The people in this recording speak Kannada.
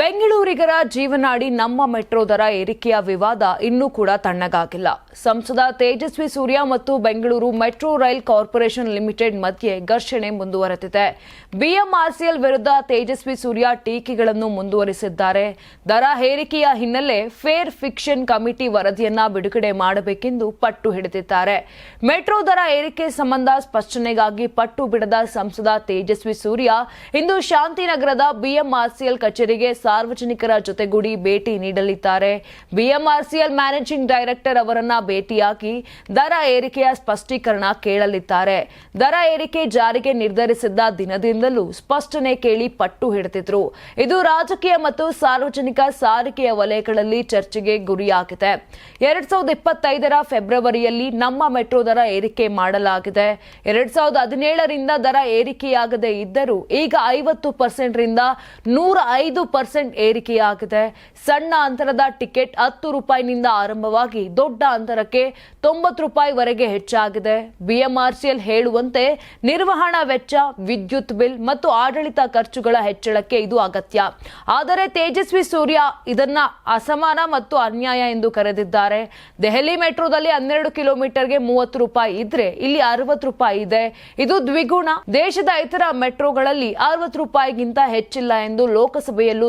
ಬೆಂಗಳೂರಿಗರ ಜೀವನಾಡಿ ನಮ್ಮ ಮೆಟ್ರೋ ದರ ಏರಿಕೆಯ ವಿವಾದ ಇನ್ನೂ ಕೂಡ ತಣ್ಣಗಾಗಿಲ್ಲ. ಸಂಸದ ತೇಜಸ್ವಿ ಸೂರ್ಯ ಮತ್ತು Bengaluru metro rail corporation limited ಮಧ್ಯೆ ಘರ್ಷಣೆ ಮುಂದುವರೆದಿದೆ. ಬಿಎಂಆರ್ಸಿಎಲ್ ವಿರುದ್ಧ ತೇಜಸ್ವಿ ಸೂರ್ಯ ಟೀಕೆಗಳನ್ನು ಮುಂದುವರಿಸಿದ್ದಾರೆ. ದರ ಏರಿಕೆಯ ಹಿನ್ನೆಲೆ ಫೇರ್ ಫಿಕ್ಷನ್ ಕಮಿಟಿ ವರದಿಯನ್ನ ಬಿಡುಗಡೆ ಮಾಡಬೇಕೆಂದು ಪಟ್ಟು ಹಿಡಿದಿದ್ದಾರೆ. ಮೆಟ್ರೋ ದರ ಏರಿಕೆ ಸಂಬಂಧ ಸ್ಪಷ್ಟನೆಗಾಗಿ ಪಟ್ಟು ಬಿಡದ ಸಂಸದ ತೇಜಸ್ವಿ ಸೂರ್ಯ ಇಂದು ಶಾಂತಿನಗರದ ಬಿಎಂಆರ್ಸಿಎಲ್ ಕಚೇರಿಗೆ ಸಾರ್ವಜನಿಕರ ಜೊತೆಗೂಡಿ ಭೇಟಿ ನೀಡಲಿದ್ದಾರೆ. ಬಿಎಂಆರ್ಸಿಎಲ್ ಮ್ಯಾನೇಜಿಂಗ್ ಡೈರೆಕ್ಟರ್ ಅವರನ್ನ ಭೇಟಿಯಾಗಿ ದರ ಏರಿಕೆಯ ಸ್ಪಷ್ಟೀಕರಣ ಕೇಳಲಿದ್ದಾರೆ. ದರ ಏರಿಕೆ ಜಾರಿಗೆ ನಿರ್ಧರಿಸಿದ್ದ ದಿನದಿಂದಲೂ ಸ್ಪಷ್ಟನೆ ಕೇಳಿ ಪಟ್ಟು ಹಿಡಿದಿದ್ರು. ಇದು ರಾಜಕೀಯ ಮತ್ತು ಸಾರ್ವಜನಿಕ ಸಾರಿಗೆಯ ವಲಯಗಳಲ್ಲಿ ಚರ್ಚೆಗೆ ಗುರಿಯಾಗಿದೆ. ಎರಡ್ ಸಾವಿರದ ಇಪ್ಪತ್ತೈದರ ಫೆಬ್ರವರಿಯಲ್ಲಿ ನಮ್ಮ ಮೆಟ್ರೋ ದರ ಏರಿಕೆ ಮಾಡಲಾಗಿದೆ. ಎರಡ್ ಸಾವಿರದ ಹದಿನೇಳರಿಂದ ದರ ಏರಿಕೆಯಾಗದೇ ಇದ್ದರೂ ಈಗ ಐವತ್ತು ಪರ್ಸೆಂಟ್ ರಿಂದ ನೂರ ಐದು ಪರ್ಸೆಂಟ್ ಏರಿಕೆಯಾಗಿದೆ. ಸಣ್ಣ ಅಂತರದ ಟಿಕೆಟ್ ಹತ್ತು ರೂಪಾಯಿನಿಂದ ಆರಂಭವಾಗಿ ದೊಡ್ಡ ಅಂತರಕ್ಕೆ ತೊಂಬತ್ತು ರೂಪಾಯಿವರೆಗೆ ಹೆಚ್ಚಾಗಿದೆ. ಬಿಎಂಆರ್ಸಿಎಲ್ ಹೇಳುವಂತೆ ನಿರ್ವಹಣಾ ವೆಚ್ಚ, ವಿದ್ಯುತ್ ಬಿಲ್ ಮತ್ತು ಆಡಳಿತ ಖರ್ಚುಗಳ ಹೆಚ್ಚಳಕ್ಕೆ ಇದು ಅಗತ್ಯ. ಆದರೆ ತೇಜಸ್ವಿ ಸೂರ್ಯ ಇದನ್ನ ಅಸಮಾನ ಮತ್ತು ಅನ್ಯಾಯ ಎಂದು ಕರೆದಿದ್ದಾರೆ. ದೆಹಲಿ ಮೆಟ್ರೋದಲ್ಲಿ ಹನ್ನೆರಡು ಕಿಲೋಮೀಟರ್ಗೆ ಮೂವತ್ತು ರೂಪಾಯಿ ಇದ್ರೆ ಇಲ್ಲಿ ಅರವತ್ತು ರೂಪಾಯಿ ಇದೆ. ಇದು ದ್ವಿಗುಣ. ದೇಶದ ಇತರ ಮೆಟ್ರೋಗಳಲ್ಲಿ ಅರವತ್ತು ರೂಪಾಯಿಗಿಂತ ಹೆಚ್ಚಿಲ್ಲ ಎಂದು ಲೋಕಸಭೆಯಲ್ಲೂ